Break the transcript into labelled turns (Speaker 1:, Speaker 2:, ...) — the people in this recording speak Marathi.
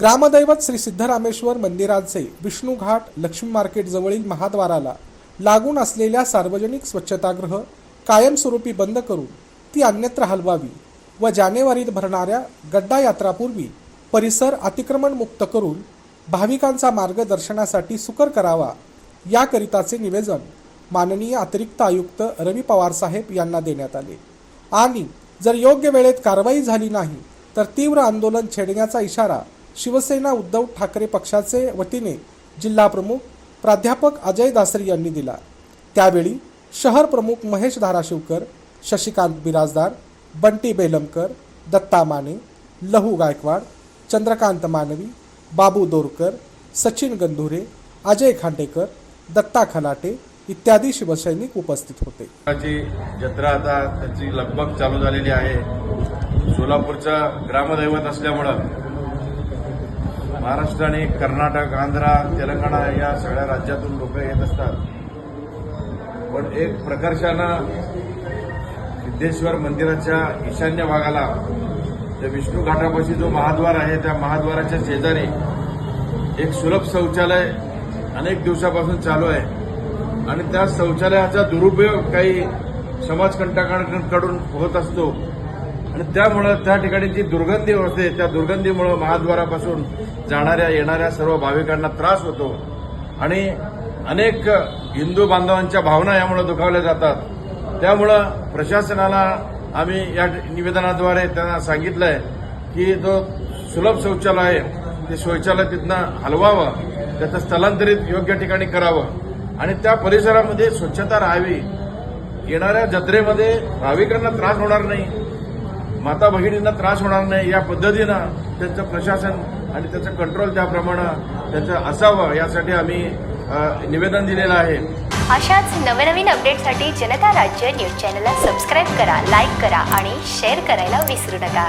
Speaker 1: ग्रामदैवत श्री सिद्धरामेश्वर मंदिराचे विष्णू घाट लक्ष्मी मार्केट जवळील महाद्वाराला लागून असलेल्या सार्वजनिक स्वच्छतागृह कायमस्वरूपी बंद करून ती अन्यत्र हलवावी व जानेवारीत भरणाऱ्या गड्डा यात्रापूर्वी परिसर अतिक्रमण मुक्त करून भाविकांचा मार्गदर्शनासाठी सुकर करावा याकरिताचे निवेदन माननीय अतिरिक्त आयुक्त रवी पवार साहेब यांना देण्यात आले. आणि जर योग्य वेळेत कारवाई झाली नाही तर तीव्र आंदोलन छेडण्याचा इशारा शिवसेना उद्धव ठाकरे पक्षाचे वतीने जिल्हाप्रमुख प्राध्यापक अजय दासरी यांनी दिला. त्यावेळी शहर प्रमुख महेश धाराशिवकर शशिकांत बिराजदार बंटी बेलमकर दत्ता माने लहू गायकवाड चंद्रकांत मानवी बाबू दोरकर सचिन गंधुरे अजय खांडेकर दत्ता खलाटे इत्यादी शिवसैनिक उपस्थित होते.
Speaker 2: जत्रा आता त्याची लगबग चालू झालेली आहे. सोलापूरचं ग्रामदैवत असल्यामुळं महाराष्ट्र आणि कर्नाटक आंध्रा तेलंगणा या सगळ्या राज्यातून लोक येत असतात. पण एक प्रकर्षानं सिद्धेश्वर मंदिराच्या ईशान्य भागाला त्या विष्णू घाटापाशी जो महाद्वार आहे त्या महाद्वाराच्या शेजारी एक सुलभ शौचालय अनेक दिवसापासून चालू आहे. आणि त्या शौचालयाचा दुरुपयोग काही समाजकंटकांकडून होत असतो. आणि त्यामुळं त्या ठिकाणी जी दुर्गंधी होते त्या दुर्गंधीमुळं महाद्वारापासून जाणाऱ्या येणाऱ्या सर्व भाविकांना त्रास होतो. आणि अनेक हिंदू बांधवांच्या भावना यामुळे दुखावल्या जातात. त्यामुळं प्रशासनाला आम्ही या निवेदनाद्वारे त्यांना सांगितलंय की जो सुलभ शौचालय आहे ते शौचालय तिथनं हलवावं त्याचं स्थलांतरित योग्य ठिकाणी करावं. आणि त्या परिसरामध्ये स्वच्छता राहावी. येणाऱ्या जत्रेमध्ये भाविकांना त्रास होणार नाही. माता भगिनींना त्रास होणार नाही या पद्धतीनं त्यांचं प्रशासन आणि त्याचं कंट्रोल त्याप्रमाणे त्याचं असावं यासाठी आम्ही निवेदन दिलेलं आहे.
Speaker 3: अशाच नवनवीन अपडेटसाठी जनता राज्य न्यूज चॅनलला सबस्क्राईब करा लाईक करा आणि शेअर करायला विसरू नका.